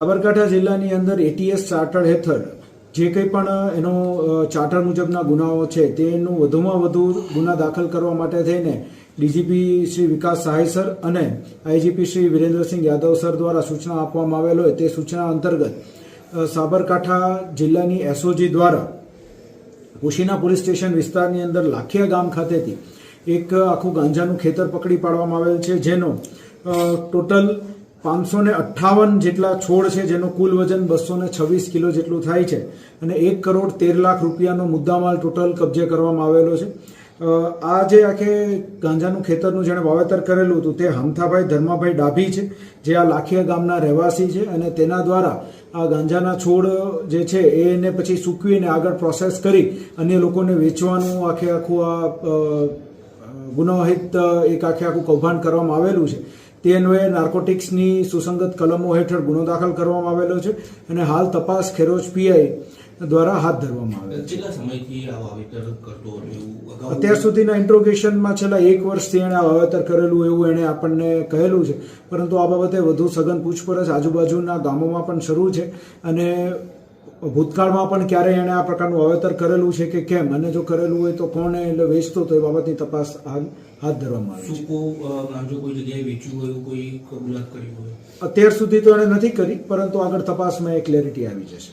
સાબરકાંઠા જિલ્લાની અંદર ATS charter હેઠળ જે કંઈ પણ એનો ચાર્ટર મુજબના ગુનાઓ છે, તેનું વધુમાં વધુ ગુના દાખલ કરવા માટે થઈને ડીજીપી શ્રી વિકાસ સહાય સર અને આઈજીપી શ્રી વિરેન્દ્રસિંહ યાદવ સર દ્વારા સૂચના આપવામાં આવેલ હોય તે સૂચના અંતર્ગત સાબરકાંઠા જિલ્લાની એસઓજી દ્વારા કુશીના પોલીસ સ્ટેશન વિસ્તારની અંદર લાખિયા ગામ ખાતેથી એક આખું ગાંજાનું ખેતર પકડી પાડવામાં આવેલ છે, જેનો ટોટલ પાંચસો ને અઠ્ઠાવન જેટલા છોડ છે, જેનું કુલ વજન બસો ને છવ્વીસ કિલો જેટલું થાય છે અને એક કરોડ તેર લાખ રૂપિયાનો મુદ્દામાલ ટોટલ કબજે કરવામાં આવેલો છે. આ જે આખે ગાંજાનું ખેતરનું જેણે વાવેતર કરેલું હતું, તે હમથાભાઈ ધર્માભાઈ ડાભી છે, જે આ લાખિયા ગામના રહેવાસી છે અને તેના દ્વારા આ ગાંજાના છોડ જે છે એને પછી સૂકવીને આગળ પ્રોસેસ કરી અન્ય લોકોને વેચવાનું આખે આખું આ ગુનાહિત એક આખે આખું કૌભાંડ કરવામાં આવેલું છે. તે અન્વયે નાર્કોટિક્સની સુસંગત કલમો હેઠળ ગુનો દાખલ કરવામાં આવેલો છે અને હાલ તપાસ ખેરોજ પીઆઈ દ્વારા હાથ ધરવામાં આવેલ છે. કેટલા સમયથી આ વાવેતર કરતો હતો એવું અગાઉ અત્યાર સુધીના ઇન્ટ્રોગેશનમાં છેલ્લા એક વર્ષથી એણે વાવેતર કરેલું એવું એણે આપણને કહેલું છે. પરંતુ આ બાબતે વધુ સઘન પૂછપરછ આજુબાજુના ગામોમાં પણ શરૂ છે અને ભૂતકાળમાં પણ ક્યારે એણે આ પ્રકારનું વાવેતર કરેલું છે કે કેમ? અને જો કરેલું હોય તો કોણે એટલે વેચતો તો એ બાબતની તપાસ હાથ ધરવામાં આવી કોઈ જગ્યાએ વેચ્યું હોય કોઈ કબૂલાત કરી હોય? અત્યાર સુધી તો એણે નથી કરી પરંતુ આગળ તપાસમાં એ ક્લેરિટી આવી જશે.